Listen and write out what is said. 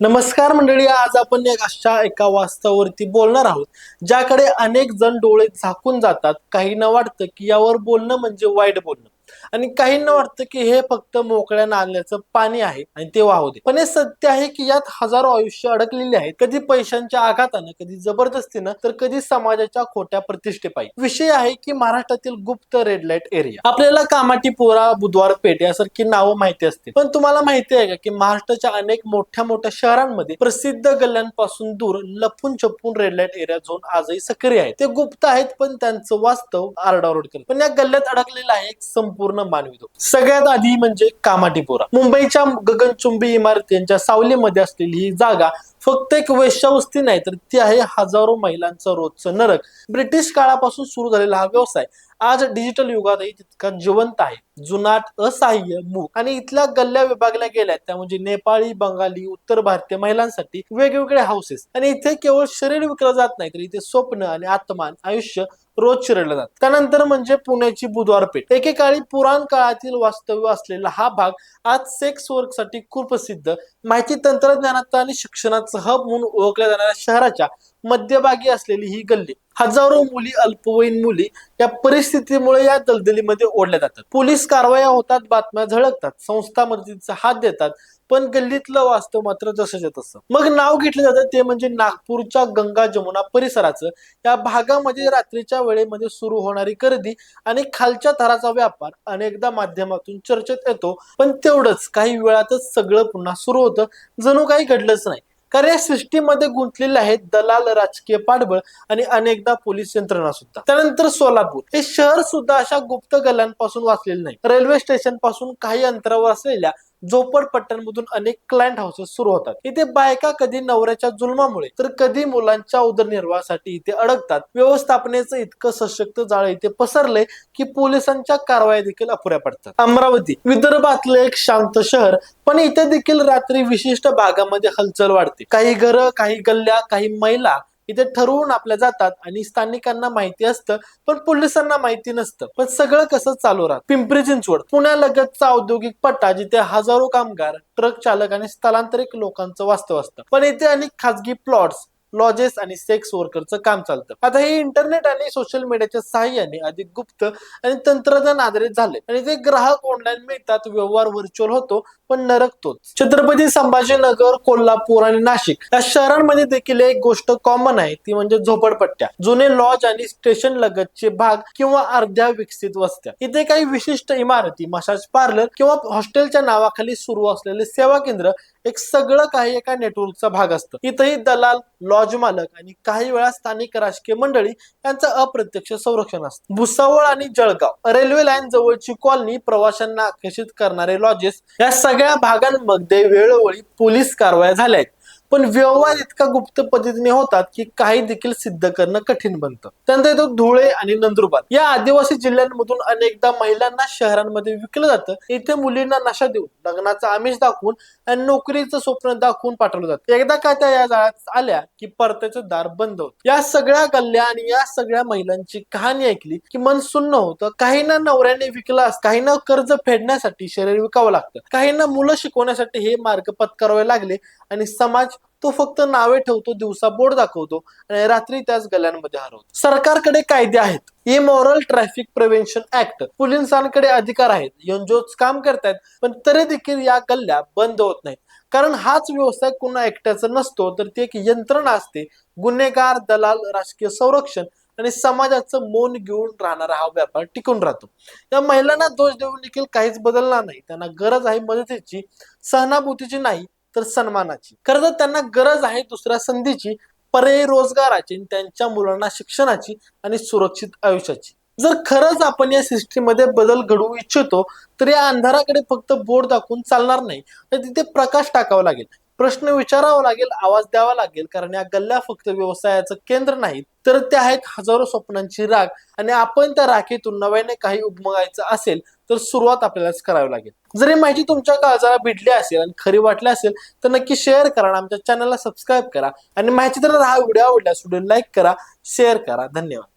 नमस्कार मंडळी आज आपण एक अशा एका वास्तवावरती बोलणार आहोत ज्याकडे अनेक जण डोळे झाकून जातात. काहींना वाटतं की यावर बोलणं म्हणजे वाईट बोलणं. आणि काहींना वाटतं की हे फक्त मोकळ्या नाल्याचं पाणी आहे आणि ते वाहू दे. पण हे सत्य आहे की यात हजारो आयुष्य अडकलेली आहेत. कधी पैशांच्या आघातानं कधी जबरदस्तीनं तर कधी समाजाच्या खोट्या प्रतिष्ठेपायी. विषय आहे की महाराष्ट्रातील गुप्त रेड लाइट एरिया आपल्याला कामाटीपुरा बुधवार पेठ यासारखी नावं माहिती असतील. पण तुम्हाला माहिती आहे का की महाराष्ट्राच्या अनेक मोठ्या मोठ्या शहरांमध्ये प्रसिद्ध गल्ल्यांपासून दूर लपून छपून रेड लाइट एरिया झोन आजही सक्रिय आहे ते गुप्त आहेत पण त्यांचं वास्तव आरडाओरड करत पण या गल्ल्यात अडकलेला आहे एक संपूर्ण मानवी सगळ्यात आधी म्हणजे कामाटीपुरा. मुंबईच्या गगनचुंबी इमारतींच्या सावलीमध्ये असलेली ही जागा फक्त एक वेश्यावस्ती नाही तर ती आहे हजारो महिलांचं रोजचं नरक. ब्रिटिश काळापासून सुरू झालेला हा व्यवसाय आज डिजिटल युगातही तितका जिवंत आहे जुनाट असहाय्य मूक. आणि इथल्या गल्ल्या विभागल्या गेल्या त्या म्हणजे नेपाळी बंगाली उत्तर भारतीय महिलांसाठी वेगवेगळे हाऊसेस आणि इथे केवळ शरीर विकलं जात नाही तर इथे स्वप्न आणि आत्मान आयुष्य रोज चिरडलं जात. त्यानंतर म्हणजे पुण्याची बुधवार पेठ एकेकाळी पुराण काळातील वास्तव्य असलेला हा भाग आज सेक्स वर्कसाठी खूप प्रसिद्ध. माहिती तंत्रज्ञानाचा आणि शिक्षणाचा हब म्हणून ओळखल्या जाणाऱ्या शहराच्या मध्यभागी असलेली ही गल्ली. हजारो मुली अल्पवयीन मुली या परिस्थितीमुळे या दलदलीमध्ये ओढल्या जातात. पोलीस कारवाया होतात बातम्या झळकतात संस्था मदतीचा हात देतात पण गल्लीतलं वास्तव मात्र जसंच्या तसं. मग नाव घेतलं जातं ते म्हणजे नागपूरच्या गंगा जमुना परिसराचं. या भागामध्ये रात्रीच्या वेळेमध्ये सुरू होणारी गर्दी आणि खालच्या थराचा व्यापार अनेकदा माध्यमातून चर्चेत येतो. पण तेवढंच काही वेळातच सगळं पुन्हा सुरू होतं. जणू काही घडलंच नाही. कारण सृष्टीमध्ये गुंतलेले आहेत दलाल राजकीय पाठबळ आणि अनेकदा पोलीस यंत्रणा सुद्धा. त्यानंतर सोलापूर. हे शहर सुद्धा अशा गुप्त गल्ल्यांपासून वाचलेले नाही. रेल्वे स्टेशनपासून काही अंतरावर असलेल्या झोपडपट्ट्यांमधून अनेक क्लायंट हाऊसेस सुरू होतात. इथे बायका कधी नवऱ्याच्या जुलमामुळे तर कधी मुलांच्या उदरनिर्वाहासाठी इथे अडकतात. व्यवस्थापनेचं इतकं सशक्त जाळ इथे पसरलंय की पोलिसांच्या कारवाया देखील अपुऱ्या पडतात. अमरावती विदर्भातलं एक शांत शहर पण इथे देखील रात्री विशिष्ट भागामध्ये हलचल वाढते. काही घरं काही गल्ल्या काही महिला इथे ठरवून आपल्या जातात आणि स्थानिकांना माहिती असतं पण पोलिसांना माहिती नसतं. पण सगळं कसं चालू राहत? पिंपरी चिंचवड पुण्यालगतचा औद्योगिक पट्टा जिथे हजारो कामगार ट्रक चालक आणि स्थलांतरित लोकांचं वास्तव असतं. पण इथे अनेक खासगी प्लॉट्स लॉजेस आणि सेक्स वर्करचं काम चालतं. आता हे इंटरनेट आणि सोशल मीडियाच्या सहाय्याने अधिक गुप्त आणि तंत्रज्ञान आधारित झाले आणि ते ग्राहक ऑनलाईन मिळतात व्यवहार व्हर्च्युअल होतो पण नरक तोच. छत्रपती संभाजीनगर कोल्हापूर आणि नाशिक या शहरांमध्ये देखील एक गोष्ट कॉमन आहे ती म्हणजे झोपडपट्ट्या. जुने लॉज आणि स्टेशन लगतचे भाग किंवा अर्ध्या विकसित वस्त्या. इथे काही विशिष्ट इमारती मसाज पार्लर किंवा हॉस्टेलच्या नावाखाली सुरू असलेले सेवा केंद्र एक सगळं काही एका नेटवर्कचा भाग असतं. इथंही दलाल लॉज मालक आणि काही वेळा स्थानिक राजकीय मंडळी यांचं अप्रत्यक्ष संरक्षण असतं. भुसावळ आणि जळगाव रेल्वे लाईन जवळची कॉलनी प्रवाशांना आकर्षित करणारे लॉजेस या सगळ्या भागांमध्ये वेळोवेळी पोलीस कारवाया झाल्या आहेत. पण व्यवहार इतका गुप्त पद्धतीने होतात की काही देखील सिद्ध करणं कठीण बनतं. त्यानंतर येतो धुळे आणि नंदुरबार. या आदिवासी जिल्ह्यांमधून अनेकदा महिलांना शहरांमध्ये विकलं जातं. इथे मुलींना नशा देऊन लग्नाचा आमिष दाखवून आणि नोकरीचं स्वप्न दाखवून पाठवलं जातं. एकदा का त्या या जाळ्यात आल्या की परत्याचं दार बंद होत. या सगळ्या गल्ल्या आणि या सगळ्या महिलांची कहाणी ऐकली की मन सुन्न होतं. काहींना नवऱ्याने विकला काहींना कर्ज फेडण्यासाठी शरीर विकावं लागतं. काहींना मुलं शिकवण्यासाठी हे मार्ग पत्करावे लागले आणि समाज तो फक्त नावे ठेवतो दिवसा बोर्ड दाखवतो आणि रात्री त्याच गल्ल्यांमध्ये हरवतो. सरकारकडे कायदे आहेत. इमॉरल ट्रॅफिक प्रिव्हेन्शन ऍक्ट पोलिसांकडे अधिकार आहेत. एनजीओच काम करतायत पण तरी देखील या गल्ल्या बंद होत नाहीत. कारण हाच व्यवसाय कुणा एकट्याचा नसतो तर ती एक यंत्रणा असते. गुन्हेगार दलाल राजकीय संरक्षण आणि समाजाचं मौन घेऊन राहणारा हा व्यापार टिकून राहतो. या महिलांना दोष देऊन देखील काहीच बदलणार नाही. त्यांना गरज आहे मदतीची सहानुभूतीची नाही तर सन्मानाची. खरं तर त्यांना गरज आहे दुसऱ्या संधीची पर्याय रोजगाराची आणि त्यांच्या मुलांना शिक्षणाची आणि सुरक्षित आयुष्याची. जर खरंच आपण या सिस्टीममध्ये बदल घडवू इच्छितो तर या अंधाराकडे फक्त बोर्ड दाखवून चालणार नाही. तर तिथे प्रकाश टाकावा लागेल. प्रश्न विचारावा लागेल आवाज द्यावा लागेल कारण या गल्ल्या फक्त व्यवसायाचं केंद्र नाही तर त्या आहेत हजारो स्वप्नांची राख आणि आपण त्या राखीतून नव्याने काही उगमगायचं असेल तर सुरुवात आपल्यालाच करावी लागेल. जरी माहिती तुमच्या काळजाला भिडली असेल आणि खरी वाटली असेल तर नक्की शेअर करा आमच्या चॅनलला सबस्क्राईब करा. आणि माहिती तर हा व्हिडिओ आवडल्यास व्हिडिओ लाईक करा शेअर करा. धन्यवाद.